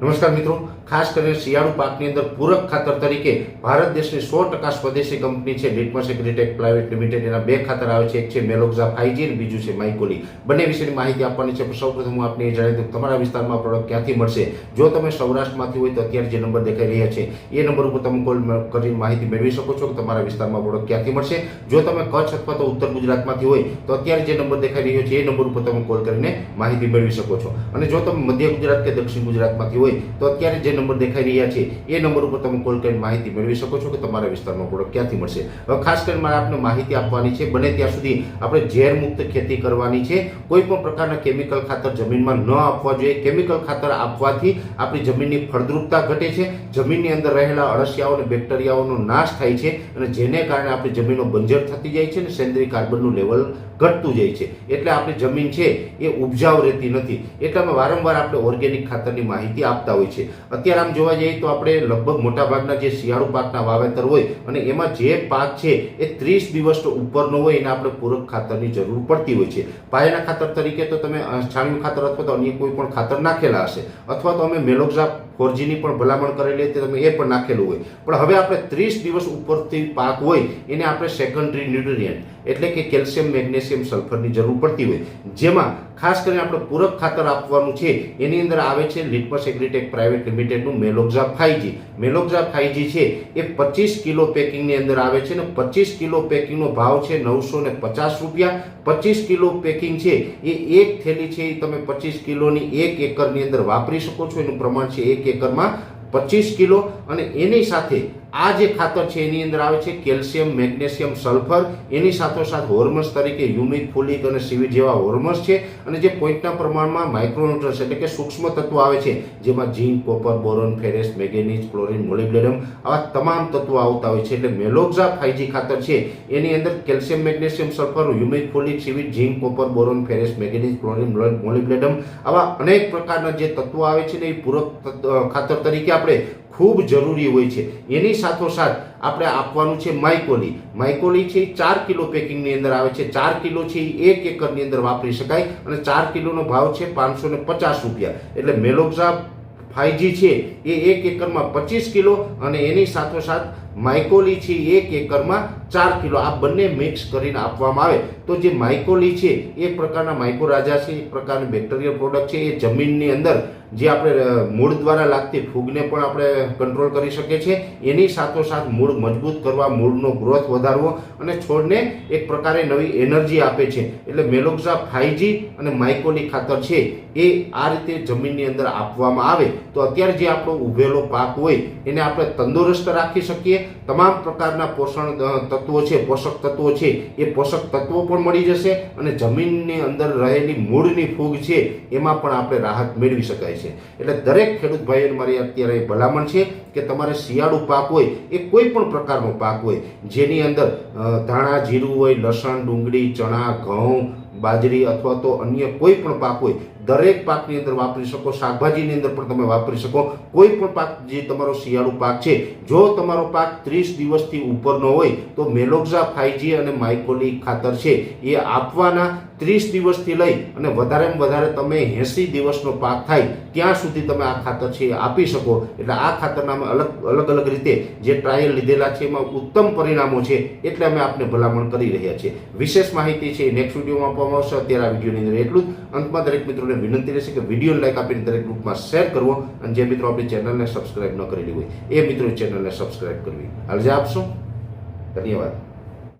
નમસ્કાર મિત્રો. ખાસ કરીને શિયાળુ પાકની અંદર પૂરક ખાતર તરીકે ભારત દેશની સો ટકા સ્વદેશી કંપની છે લીટમસ એગ્રીટેક પ્રાઇવેટ લિમિટેડ એના બે ખાતર આવે છે. એક છે મેલોક્ઝા અને બીજું છે માઇકોલી બંને વિશેની માહિતી આપવાની છે. સૌપ્રથમ હું આપને જણાવી દઉં તમારા વિસ્તારમાં પ્રોડક્ટ ક્યાંથી મળશે? જો તમે સૌરાષ્ટ્રમાંથી હોય તો અત્યારે જે નંબર દેખાઈ રહ્યા છે, એ નંબર ઉપર તમે કોલ કરીને માહિતી મેળવી શકો છો કે તમારા વિસ્તારમાં પ્રોડક્ટ ક્યાંથી મળશે. જો તમે કચ્છ અથવા તો ઉત્તર ગુજરાતમાંથી હોય તો અત્યારે જે નંબર દેખાઈ રહ્યો છે, એ નંબર ઉપર તમે કોલ કરીને માહિતી મેળવી શકો છો. અને જો તમે મધ્ય ગુજરાત કે દક્ષિણ ગુજરાતમાંથી હોય, તો અત્યારે જે નંબર દેખાઈ રહ્યા છે, એ નંબર ઉપર તમે કોલ કરીને માહિતી મેળવી શકો છો કે તમારા વિસ્તારમાં પ્રોડક્ટ ક્યાંથી મળશે. હવે ખાસ કરીને મારે આપને માહિતી આપવાની છે, બને ત્યાં સુધી આપણે ઝેર મુક્ત ખેતી કરવાની છે. કોઈ પણ પ્રકારના કેમિકલ ખાતર જમીનમાં ન આપવા જોઈએ. કેમિકલ ખાતર આપવાથી આપણી જમીનની ફળદ્રુપતા ઘટે છે. જમીનની અંદર રહેલા અળસિયાઓ અને બેક્ટેરિયાઓનો નાશ થાય છે અને જેને કારણે આપણી જમીનો બંજર થતી જાય છે અને સેન્દ્રીય કાર્બનનું લેવલ ઘટતું જાય છે. એટલે આપણી જમીન છે એ ઉપજાઉ રહેતી નથી. એટલે અમે વારંવાર આપણે ઓર્ગેનિક ખાતરની માહિતી આપતા હોય છે. અત્યારે આમ જોવા જઈએ તો આપણે લગભગ મોટાભાગના જે શિયાળુ પાકના વાવેતર હોય અને એમાં જે પાક છે એ ત્રીસ દિવસ ઉપરનો હોય એને આપણે પૂરક ખાતરની જરૂર પડતી હોય છે. પાયાના ખાતર તરીકે તો તમે છાણિયું ખાતર અથવા તો અન્ય કોઈ પણ ખાતર નાખેલા હશે અથવા તો અમે મેલોક્ઝા ફોરજીની પણ ભલામણ કરેલી હતી તમે એ પણ નાખેલું હોય. પણ હવે આપણે ત્રીસ દિવસ ઉપરથી પાક હોય, એને આપણે સેકન્ડરી ન્યુટ્રિયન્ટ એટલે કે કેલ્શિયમ મેગ્નેશિયમ સલ્ફરની જરૂર પડતી હોય. જેમાં ખાસ કરીને આપણે પૂરક ખાતર આપવાનું છે, એની અંદર આવે છે લિટમસ એગ્રીટેક પ્રાઇવેટ લિમિટેડનું મેલોક્ઝા ફાઈજી મેલોક્ઝા ફાઈજી છે, એ પચીસ કિલો પેકિંગની અંદર આવે છે ને પચીસ કિલો પેકિંગનો ભાવ છે નવસો ને પચાસ રૂપિયા. પચીસ કિલો પેકિંગ છે, એ એક થેલી છે, એ તમે પચીસ કિલોની એક એકરની અંદર વાપરી શકો છો. એનું પ્રમાણ છે એક એકરમાં પચીસ કિલો અને એની સાથે આ જે ખાતર છે એની અંદર આવે છે કેલ્શિયમ, મેગ્નેશિયમ, સલ્ફર. એની સાથોસાથ હોર્મોન્સ તરીકે યુમિક ફોલિક અને સીવી જેવા હોર્મોન્સ છે. અને જે પોઈન્ટના પ્રમાણમાં માઇક્રોન્યુટ્રન્સ એટલે કે સૂક્ષ્મ તત્વો આવે છે, જેમાં zinc, copper, boron, ferrous, manganese, chlorine molybdenum આવા તમામ તત્વો આવતા હોય છે. એટલે મેલોક્ઝા ફાઈજી ખાતર છે. એની અંદર calcium, magnesium, sulphur humic folic, સીવી, zinc, copper, boron, ferrous, manganese, chlorine molybdenum આવા અનેક પ્રકારના જે તત્વો આવે છે ને એ પૂરક ખાતર તરીકે આપણે ખૂબ જરૂરી હોય છે. એની સાથોસાથ આપણે આપવાનું છે માઇકોલી માઇકોલી છે એ ચાર કિલો પેકિંગની અંદર આવે છે. ચાર કિલો છે એ એક એકરની અંદર વાપરી શકાય અને ચાર કિલોનો ભાવ છે પાંચસો ને પચાસ રૂપિયા. એટલે મેલોક્ઝા ફાઈજી છે એ એક એકરમાં પચીસ કિલો અને એની સાથોસાથ માઇકોલી છે એક એકરમાં ચાર કિલો. આ બંને મિક્સ કરીને આપવામાં આવે. તો જે માઇકોલી છે એક પ્રકારના માઇકોરાજા છે, એક પ્રકારની બેક્ટેરિયલ પ્રોડક્ટ છે. એ જમીનની અંદર જે આપણે મૂળ દ્વારા લાગતી ફૂગને પણ આપણે કંટ્રોલ કરી શકીએ છીએ. એની સાથોસાથ મૂળ મજબૂત કરવા, મૂળનો ગ્રોથ વધારવો અને છોડને એક પ્રકારે નવી એનર્જી આપે છે. એટલે મેલોક્ઝા ફાઈજી અને માઇકોલી ખાતર છે, એ આ રીતે જમીનની અંદર આપવામાં આવે. તો અત્યારે જે આપણો ઉભેલો પાક હોય, એને આપણે તંદુરસ્ત રાખી શકીએ તમામ પ્રકારના પોષણ તત્વો છે, પોષક તત્વો છે, એ પોષક તત્વો પણ મળી જશે અને જમીનની અંદર રહેલી મૂળની ફૂગ છે, એમાં પણ આપણે રાહત મેળવી શકાય છે. એટલે દરેક ખેડૂત ભાઈઓને મારી અત્યારે ભલામણ છે કે તમારે શિયાળુ પાક હોય, એ કોઈ પણ પ્રકારનો પાક હોય, જેની અંદર ધાણા, જીરું હોય, લસણ, ડુંગળી, ચણા, ઘઉં, બાજરી અથવા તો અન્ય કોઈ પણ પાક હોય દરેક પાકની અંદર વાપરી શકો, શાકભાજીની અંદર પણ તમે વાપરી શકો. કોઈ પણ પાક જે તમારો શિયાળુ પાક છે, જો તમારો પાક ત્રીસ દિવસથી ઉપરનો હોય, તો મેલોક્ઝા ફાઈજી અને માઇકોલી ખાતર છે. એ આપવાના ત્રીસ દિવસથી લઈ અને વધારેમાં વધારે તમે એંસી દિવસનો પાક થાય ત્યાં સુધી તમે આ ખાતર છે આપી શકો. એટલે આ ખાતરના અમે અલગ અલગ અલગ રીતે જે ટ્રાયલ લીધેલા છે એમાં ઉત્તમ પરિણામો છે એટલે અમે આપને ભલામણ કરી રહ્યા છીએ. વિશેષ માહિતી છે નેક્સ્ટ વિડીયોમાં આપવામાં આવશે. અત્યારે આ વિડીયોની અંદર એટલું જ. અંતમાં દરેક મિત્રોને વિનંતી રહેશે કે વીડિયો લાઈક આપીને દરેક ગ્રુપમાં શેર કરવો અને જે મિત્રો આપણી ચેનલને સબસ્ક્રાઈબ ન કરેલી હોય, એ મિત્રો ચેનલને સબસ્ક્રાઈબ કરવી. હાલ આપશો? ધન્યવાદ.